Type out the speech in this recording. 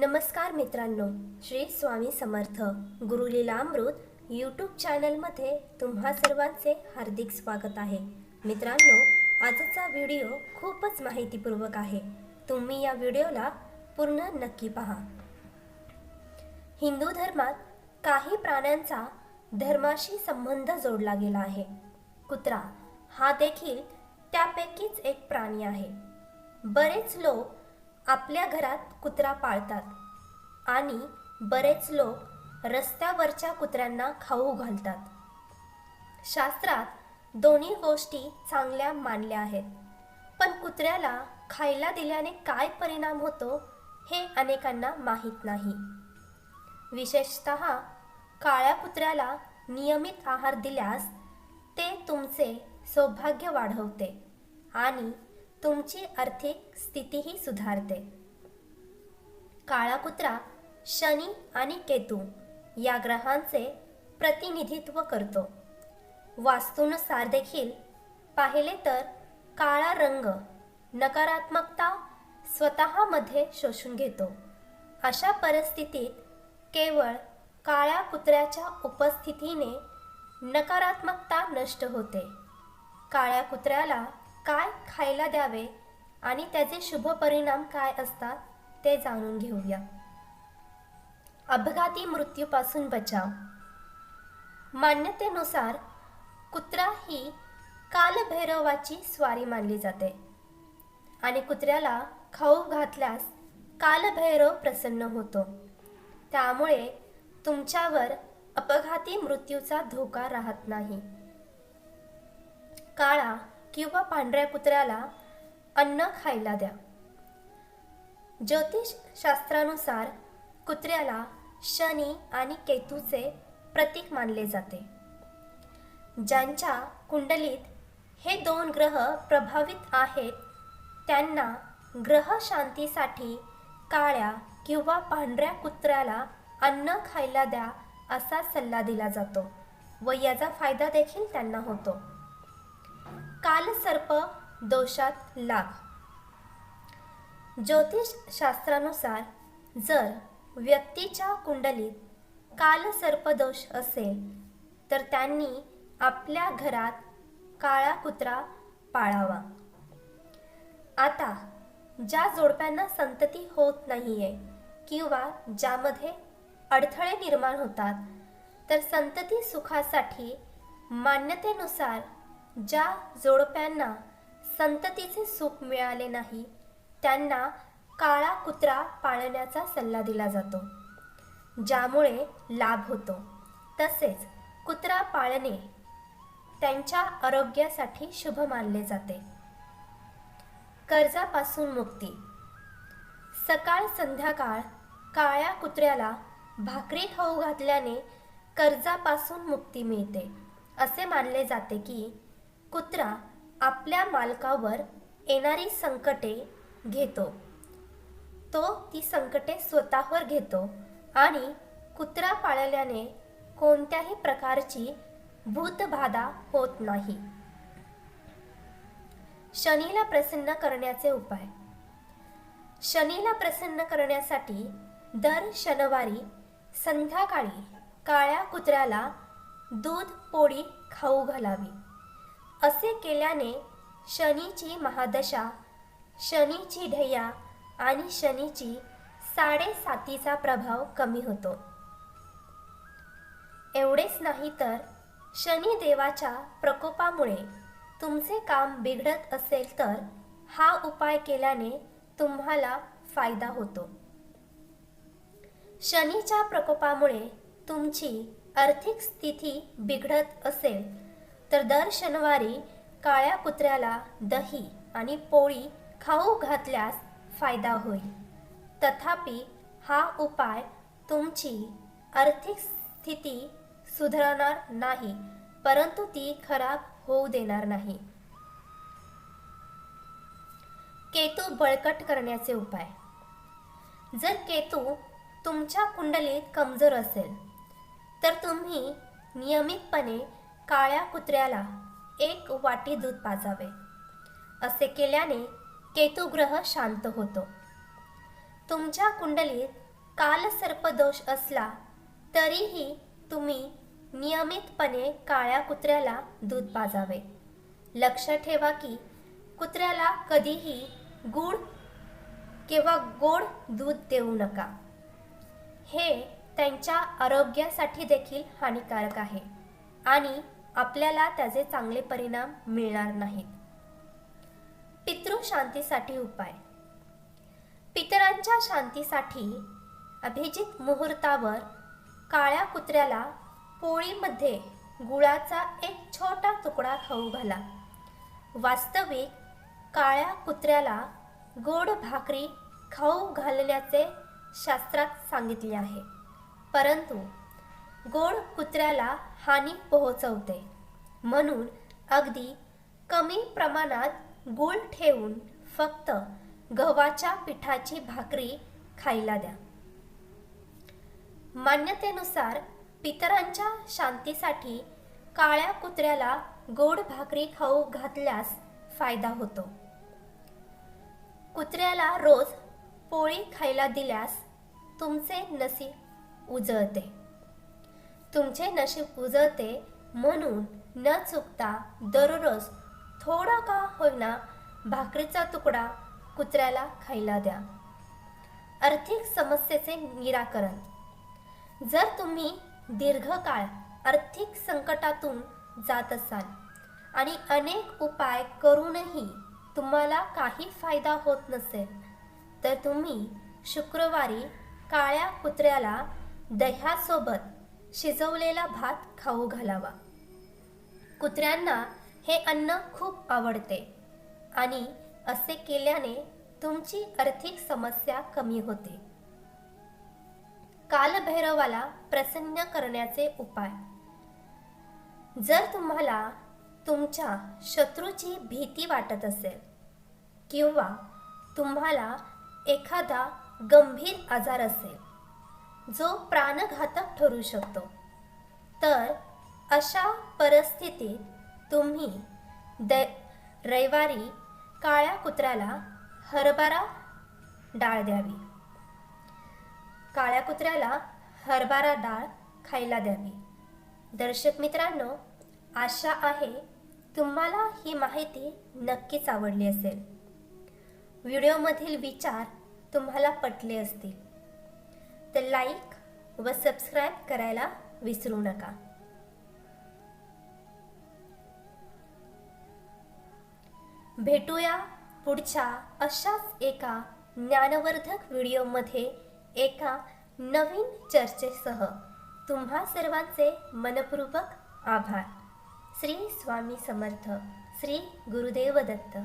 नमस्कार मित्रांनो श्री स्वामी समर्थ गुरुलीलामृत यूट्यूब चॅनलमध्ये तुम्हा सर्वांचे हार्दिक स्वागत आहे. मित्रांनो आजचा व्हिडिओ खूपच माहितीपूर्वक आहे. तुम्ही या व्हिडिओला पूर्ण नक्की पहा. हिंदू धर्मात काही प्राण्यांचा धर्माशी संबंध जोडला गेला आहे. कुत्रा हा देखील त्यापैकीच एक प्राणी आहे. बरेच लोक आपल्या घरात कुत्रा पाळतात. आणि बरेच लोक रस्त्यावरच्या कुत्र्यांना खाऊ घालतात. शास्त्रात दोन्ही गोष्टी चांगल्या मानल्या आहेत. पण कुत्र्याला खायला दिल्याने काय परिणाम होतो हे अनेकांना माहीत नाही. विशेषत काळ्या कुत्र्याला नियमित आहार दिल्यास ते तुमचे सौभाग्य वाढवते आणि तुमची आर्थिक स्थितीही सुधारते. काळा कुत्रा शनी आणि केतू या ग्रहांचे प्रतिनिधित्व करतो. वास्तूनुसार देखील पाहिले तर काळा रंग नकारात्मकता स्वतःमध्ये शोषून घेतो. अशा परिस्थितीत केवळ काळ्या कुत्र्याच्या उपस्थितीने नकारात्मकता नष्ट होते. काळ्या कुत्र्याला काय खायला द्यावे आणि त्याचे शुभ परिणाम काय असतात ते जाणून घेऊया. अपघाती मृत्यूपासून बचाव. मान्यतेनुसार कुत्रा ही कालभैरवाची स्वारी मानली जाते आणि कुत्र्याला खाऊ घातल्यास कालभैरव प्रसन्न होतो. त्यामुळे तुमच्यावर अपघाती मृत्यूचा धोका राहत नाही. काळा किंवा पांढऱ्या कुत्र्याला अन्न खायला द्या. ज्योतिष शास्त्रानुसार कुत्र्याला शनी आणि केतूचे प्रतीक मानले जाते. ज्यांच्या कुंडलीत हे दोन ग्रह प्रभावित आहेत त्यांना ग्रह शांतीसाठी काळ्या किंवा पांढऱ्या कुत्र्याला अन्न खायला द्या असा सल्ला दिला जातो व याचा फायदा देखील त्यांना होतो. कालसर्प दोषात लाभ. ज्योतिष शास्त्रानुसार जर व्यक्तीच्या कुंडलीत कालसर्प दोष असेल तर त्यांनी आपल्या घरात काळा कुत्रा पाळावा. आता ज्या जोडप्यांना संतती होत नाहीये किंवा ज्यामध्ये अडथळे निर्माण होतात तर संतती सुखासाठी मान्यतेनुसार ज्या जोडप्यांना संततीचे सुख मिळाले नाही त्यांना काळा कुत्रा पाळण्याचा सल्ला दिला जातो ज्यामुळे लाभ होतो. तसेच कुत्रा पाळणे त्यांच्या आरोग्यासाठी शुभ मानले जाते. कर्जापासून मुक्ती. सकाळ संध्याकाळ काळ्या कुत्र्याला भाकरी खाऊ घातल्याने कर्जापासून मुक्ती मिळते असे मानले जाते की कुत्रा आपल्या मालकावर येणारी संकटे घेतो. तो ती संकटे स्वतःवर घेतो आणि कुत्रा पाळल्याने कोणत्याही प्रकारची भूतबाधा होत नाही. शनीला प्रसन्न करण्याचे उपाय. शनीला प्रसन्न करण्यासाठी दर शनिवारी संध्याकाळी काळ्या कुत्र्याला दूध पोळी खाऊ घालावी. असे केल्याने शनीची महादशा शनीची ढैया आणि शनीची साडेसातीचा प्रभाव कमी होतो. एवढेच नाही तर शनिदेवाच्या प्रकोपामुळे तुमचे काम बिघडत असेल तर हा उपाय केल्याने तुम्हाला फायदा होतो. शनीच्या प्रकोपामुळे तुमची आर्थिक स्थिती बिघडत असेल तर दर शनिवारी काळ्या कुत्र्याला दही आणि पोळी खाऊ घातल्यास फायदा होईल. तथापि हा उपाय तुमची आर्थिक स्थिती सुधारणार नाही परंतु ती खराब होऊ देणार नाही. केतू बळकट करण्याचे उपाय. जर केतू तुमच्या कुंडलीत कमजोर असेल तर तुम्ही नियमितपणे काळ्या कुत्र्याला एक वाटी दूध पाजावे. असे केल्याने केतुग्रह शांत होतो. तुमच्या कुंडलीत कालसर्पदोष असला तरीही तुम्ही नियमितपणे काळ्या कुत्र्याला दूध पाजावे. लक्ष ठेवा की कुत्र्याला कधीही गूळ किंवा गोड दूध देऊ नका. हे त्यांच्या आरोग्यासाठी देखील हानिकारक आहे आणि आपल्याला त्याचे चांगले परिणाम मिळणार नाहीत. पितृ शांतीसाठी उपाय. पितरांच्या शांतीसाठी अभिजित मुहूर्तावर काळ्या कुत्र्याला पोळीमध्ये गुळाचा एक छोटा तुकडा खाऊ घाला. वास्तविक काळ्या कुत्र्याला गोड भाकरी खाऊ घालण्याचे शास्त्रात सांगितले आहे. परंतु गोड कुत्र्याला हानी पोहोचवते. म्हणून अगदी कमी प्रमाणात गूळ ठेवून फक्त गव्हाच्या पिठाची भाकरी खायला द्या. मान्यतेनुसार पितरांच्या शांतीसाठी काळ्या कुत्र्याला गोड भाकरी खाऊ घातल्यास फायदा होतो. कुत्र्याला रोज पोळी खायला दिल्यास तुमचे नसीब उजळते. तुमचे नशीब उजळते म्हणून न चुकता दररोज थोडा का होईना भाकरीचा तुकडा कुत्र्याला खायला द्या. आर्थिक समस्येचे निराकरण. जर तुम्ही दीर्घकाळ आर्थिक संकटातून जात असाल आणि अनेक उपाय करूनही तुम्हाला काही फायदा होत नसेल तर तुम्ही शुक्रवारी काळ्या कुत्र्याला दह्यासोबत शिजवलेला भात खाऊ घालावा. कुत्र्यांना हे अन्न खूप आवडते आणि असे केल्याने तुमची आर्थिक समस्या कमी होते. कालभैरवाला प्रसन्न करण्याचे उपाय. जर तुम्हाला तुमच्या शत्रूची भीती वाटत असेल किंवा तुम्हाला एखादा गंभीर आजार असेल जो प्राणघातक ठरू शकतो. तर अशा परिस्थितीत तुम्ही द रविवारी काळ्या कुत्र्याला हरभरा डाळ द्यावी. काळ्या कुत्र्याला हरभरा डाळ खायला द्यावी. दर्शक मित्रांनो आशा आहे तुम्हाला ही माहिती नक्कीच आवडली असेल. व्हिडिओमधील विचार तुम्हाला पटले असतील. तर लाईक व सबस्क्राईब करायला विसरू नका. भेटूया पुढच्या अशाच एका ज्ञानवर्धक व्हिडिओमध्ये एका नवीन चर्चेसह. तुम्हा सर्वांचे मनपूर्वक आभार. श्री स्वामी समर्थ श्री गुरुदेव दत्त.